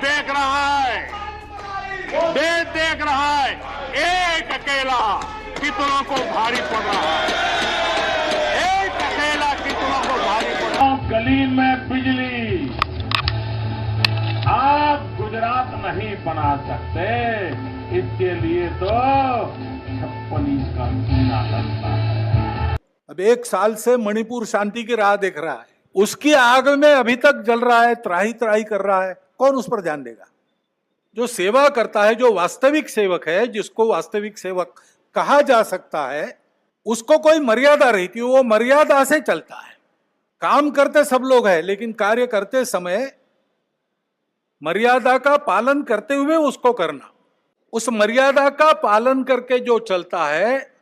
देख रहा है। देश देख रहा है। एक अकेला कितनों को भारी पड़ रहा है। एक अकेला कितनों को भारी पड़ रहा है। गली में बिजली। आप गुजरात नहीं बना सकते। इसके लिए तो छप्पन का सीना लगता है। अब एक साल से मणिपुर शांति की राह देख रहा है। उसकी आग में अभी तक जल रहा है त्राही त्राही कर रहा है। कौन उस पर ध्यान देगा? जो सेवा करता है, जो वास्तविक सेवक है, जिसको वास्तविक सेवक कहा जा सकता है, उसको कोई मर्यादा रहती है, वो मर्यादा से चलता है। काम करते सब लोग हैं, लेकिन कार्य करते समय मर्यादा का पालन करते हुए उसको करना। उस मर्यादा का पालन करके जो चलता है,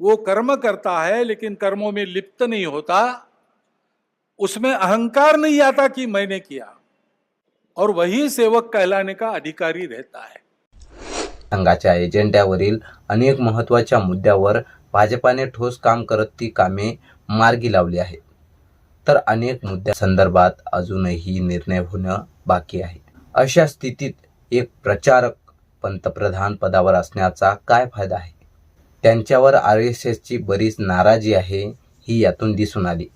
वो कर्म करता है, लेकिन कर्मों में लिप्त नहीं होता। उसमें अहंकार नहीं आता कि मैंने किया। और वही सेवक कहलाने का अधिकारी रहता है। संघाच्या एजेंड्यावरील अनेक महत्त्वाच्या मुद्द्यावर भाजपाने ठोस काम करत ती कामे मार्गी लावली आहेत. तर अनेक मुद्द्या संदर्भात अजूनही निर्णय होणं बाकी आहे. अशा स्थितीत एक प्रचारक पंतप्रधान पदावर असण्याचा काय फायदा आहे? त्यांच्यावर आर एस एसची बरीच नाराजी आहे ही यातून दिसून आली.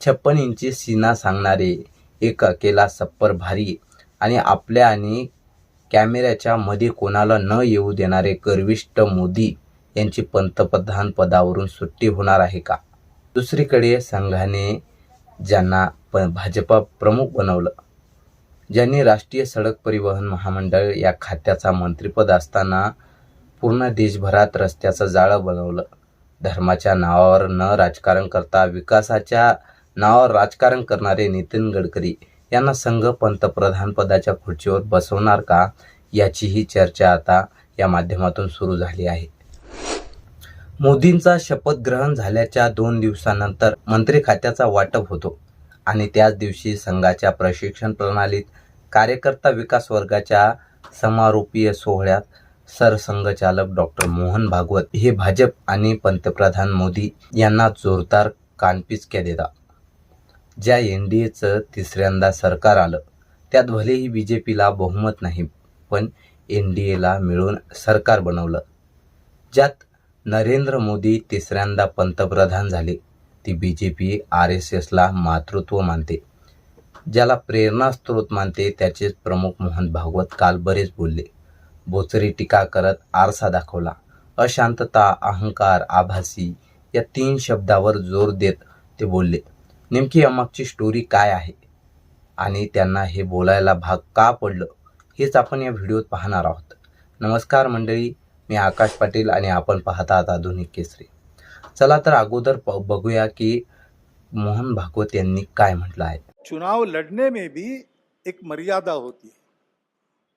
छप्पन इंची सीना सांगणारे एक अकेला सप्पर भारी आणि आपल्या आणि कॅमेऱ्याच्या मध्ये कोणाला न येऊ देणारे गर्विष्ठ मोदी यांची पंतप्रधान पदावरून सुट्टी होणार आहे का? दुसरीकडे संघाने ज्यांना प भाजपा प्रमुख बनवलं ज्यांनी राष्ट्रीय सडक परिवहन महामंडळ या खात्याचा मंत्रिपद असताना पूर्ण देशभरात रस्त्याचं जाळं बनवलं. धर्माच्या नावावर न राजकारण करता विकासाच्या नावावर राजकारण करणारे नितीन गडकरी यांना संघ पंतप्रधान पदाच्या खुर्चीवर बसवणार का याचीही चर्चा आता या माध्यमातून सुरू झाली आहे. मोदींचा शपथ ग्रहण झाल्याच्या दोन दिवसानंतर मंत्री खात्याचा वाटप होतो आणि त्याच दिवशी संघाच्या प्रशिक्षण प्रणालीत कार्यकर्ता विकास वर्गाच्या समारोपीय सोहळ्यात सरसंघचालक डॉक्टर मोहन भागवत हे भाजप आणि पंतप्रधान मोदी यांना जोरदार कानपिचक्या देतात. ज्या एन डी एचं तिसऱ्यांदा सरकार आलं त्यात भलेही बी जे पीला बहुमत नाही पण एन डी एला मिळून सरकार बनवलं. ज्यात नरेंद्र मोदी तिसऱ्यांदा पंतप्रधान झाले ती B J P R S एसला मातृत्व मानते. ज्याला प्रेरणास्त्रोत मानते त्याचेच प्रमुख मोहन भागवत काल बरेच बोलले. बोचरी टीका करत आरसा दाखवला अशांतता अहंकार आभासी या तीन शब्दावर जोर देत ते बोलले. नेमकी यामागची स्टोरी काय आहे? आणि त्यांना हे बोलायला भाग का पडलं? हेच आपण या व्हिडिओत पाहणार आहोत. नमस्कार मंडळी मी आकाश पाटील आणि आपण पाहत आहात आधुनिक केसरी. चला तर अगोदर बघूया की मोहन भागवत यांनी काय म्हटलं आहे. चुनाव लढने में भी एक मर्यादा होती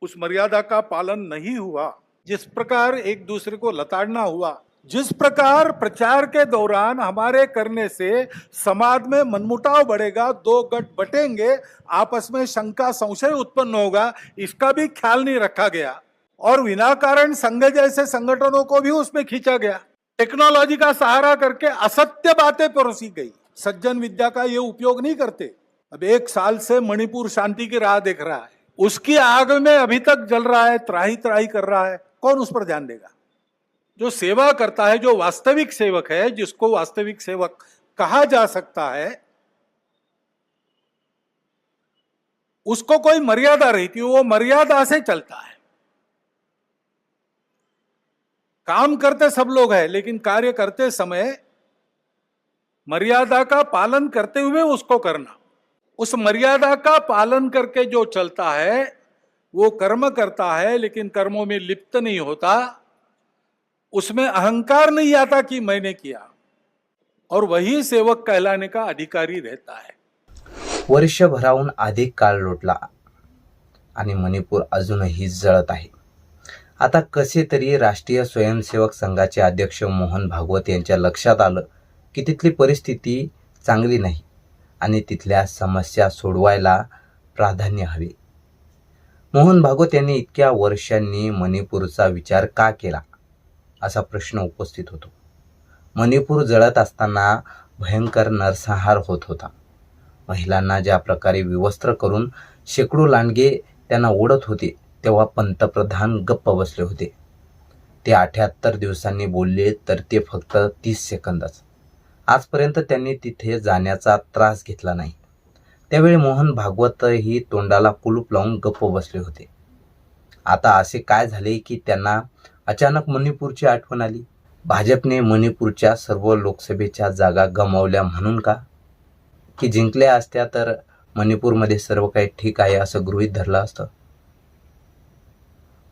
उस मर्यादा का पालन नहीं हुआ। जिस प्रकार एक दूसरे को लताड़ना हुआ जिस प्रकार प्रचार के दौरान हमारे करने से समाज में मनमुटाव बढ़ेगा, दो गट बटेंगे, आपस में शंका संशय उत्पन्न होगा, इसका भी ख्याल नहीं रखा गया। और बिना कारण संघ जैसे संगठनों को भी उसमें खींचा गया। टेक्नोलॉजी का सहारा करके असत्य बातें परोसी गई। सज्जन विद्या का ये उपयोग नहीं करते। अब एक साल से मणिपुर शांति की राह देख रहा है। उसकी आग में अभी तक जल रहा है त्राही त्राही कर रहा है। कौन उस पर ध्यान देगा? जो सेवा करता है, जो वास्तविक सेवक है, जिसको वास्तविक सेवक कहा जा सकता है, उसको कोई मर्यादा रहती है, वो मर्यादा से चलता है। काम करते सब लोग हैं, लेकिन कार्य करते समय मर्यादा का पालन करते हुए उसको करना। उस मर्यादा का पालन करके जो चलता है, वो कर्म करता है, लेकिन कर्मों में लिप्त नहीं होता। उसमें अहंकार नहीं आता कि मैंने किया। और वही सेवक कहलाने का अधिकारी रहता है। वर्षभराहून अधिक काळ लोटला आणि मणिपूर अजूनही जळत आहे. आता कसे तरी राष्ट्रीय स्वयंसेवक संघाचे अध्यक्ष मोहन भागवत यांच्या लक्षात आलं की तिथली परिस्थिती चांगली नाही आणि तिथल्या समस्या सोडवायला प्राधान्य हवे. मोहन भागवत यांनी इतक्या वर्षांनी मणिपूरचा विचार का केला? असा प्रश्न उपस्थित होतो. मणिपूर जळत असताना भयंकर नरसंहार होत होता. महिलांना ज्या प्रकारे विवस्त्र करून शेकडो लांडगे त्यांना ओढत होते तेव्हा पंतप्रधान गप्प बसले होते. ते अठ्याहत्तर दिवसांनी बोलले तर ते फक्त तीस सेकंदच. आजपर्यंत त्यांनी तिथे जाण्याचा त्रास घेतला नाही. त्यावेळी मोहन भागवतही तोंडाला कुलूप लावून गप्प बसले होते. आता असे काय झाले की त्यांना अचानक मणिपूरची आठवण आली. भाजपने मणिपूरच्या सर्व लोकसभेच्या जागा गमावल्या म्हणून का? की जिंकल्या असत्या तर मणिपूरमध्ये सर्व काही ठीक आहे असं गृहीत धरलं असतं?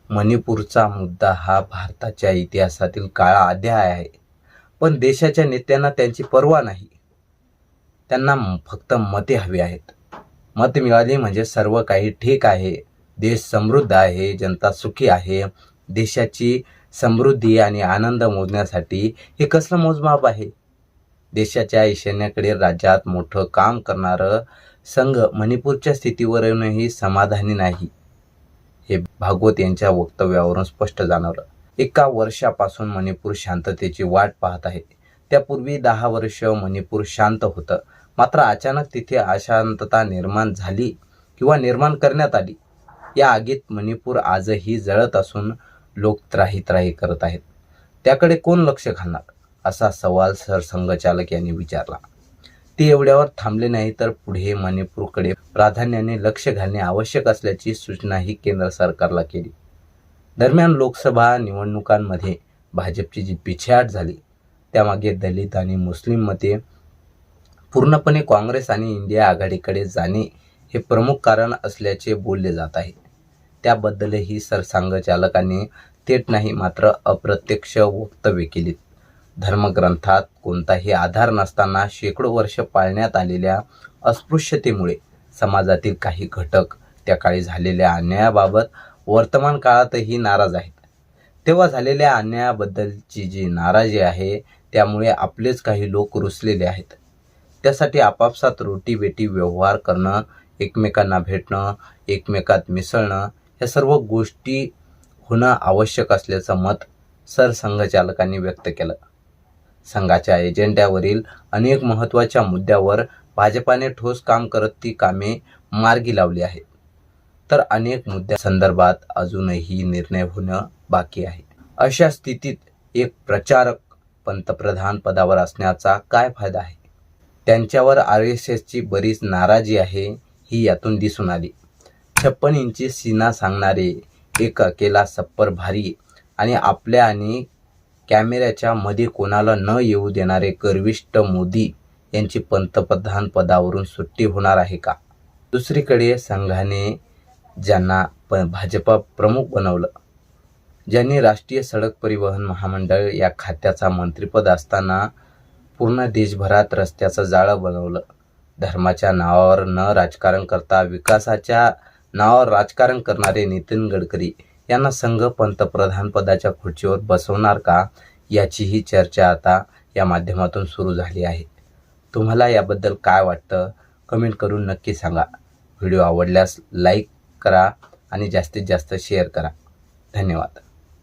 मणिपूरचा मुद्दा हा भारताच्या इतिहासातील काळा अध्याय आहे. पण देशाच्या नेत्यांना त्यांची पर्वा नाही. त्यांना फक्त मते हवी आहेत. मत मिळाली म्हणजे सर्व काही ठीक आहे. देश समृद्ध आहे जनता सुखी आहे. देशाची समृद्धी आणि आनंद मोजण्यासाठी हे कसलं मोजमाप आहे? देशाच्या ईशान्येकडे राज्यात मोठं काम करणारं संघ मणिपूरच्या स्थितीवरूनही समाधानी नाही हे भागवत यांच्या वक्तव्यावरून स्पष्ट जाणवलं. एका वर्षापासून मणिपूर शांततेची वाट पाहत आहे. त्यापूर्वी दहा वर्ष मणिपूर शांत होतं. मात्र अचानक तिथे अशांतता निर्माण झाली किंवा निर्माण करण्यात आली. या आगीत मणिपूर आजही जळत असून लोक त्राही त्राही करत आहेत. त्याकडे कोण लक्ष घालणार? असा सवाल सरसंघचालक यांनी विचारला. ते एवढ्यावर थांबले नाही तर पुढे मणिपूरकडे प्राधान्याने लक्ष घालणे आवश्यक असल्याची सूचनाही केंद्र सरकारला केली. दरम्यान लोकसभा निवडणुकांमध्ये भाजपची जी पिछेहाट झाली त्यामागे दलित आणि मुस्लिम मते पूर्णपणे काँग्रेस आणि इंडिया आघाडीकडे जाणे हे प्रमुख कारण असल्याचे बोलले जात आहे. त्याबद्दलही सरसंघचालकांनी थेट नाही मात्र अप्रत्यक्ष वक्तव्य केलीत. धर्मग्रंथात कोणताही आधार नसताना शेकडो वर्ष पाळण्यात आलेल्या अस्पृश्यतेमुळे समाजातील काही घटक त्या काळी झालेल्या अन्यायाबाबत वर्तमान काळातही नाराज आहेत. तेव्हा झालेल्या अन्यायाबद्दलची जी नाराजी आहे त्यामुळे आपलेच काही लोक रुसलेले आहेत. त्यासाठी आपापसात रोटी बेटी व्यवहार करणं एकमेकांना भेटणं एकमेकात मिसळणं ह्या सर्व गोष्टी होणं आवश्यक असल्याचं मत सरसंघचालकांनी व्यक्त केलं. संघाच्या एजेंड्यावरील अनेक महत्त्वाच्या मुद्द्यावर भाजपाने ठोस काम करत ती कामे मार्गी लावली आहेत. तर अनेक मुद्द्यासंदर्भात अजूनही निर्णय होणं बाकी आहे. अशा स्थितीत एक प्रचारक पंतप्रधान पदावर असण्याचा काय फायदा आहे? त्यांच्यावर आर एस एसची बरीच नाराजी आहे ही यातून दिसून आली. छप्पन इंची सीना सांगणारे एक केला सप्पर भारी आणि आपल्या आणि कॅमेऱ्याच्या मध्ये कोणाला न येऊ देणारे गर्विष्ट मोदी यांची पंतप्रधान पदावरून सुट्टी होणार आहे का? दुसरीकडे संघाने ज्यांना प भाजपा प्रमुख बनवलं ज्यांनी राष्ट्रीय सडक परिवहन महामंडळ या खात्याचा मंत्रिपद असताना पूर्ण देशभरात रस्त्याचं जाळं बनवलं. धर्माच्या नावावर न राजकारण करता विकासाच्या नावावर राजकारण करणारे नितीन गडकरी यांना संघ पंतप्रधानपदाच्या खुर्चीवर बसवणार का याचीही चर्चा आता या माध्यमातून सुरू झाली आहे. तुम्हाला याबद्दल काय वाटतं? कमेंट करून नक्की सांगा. व्हिडिओ आवडल्यास लाईक करा आणि जास्तीत जास्त शेअर करा. धन्यवाद.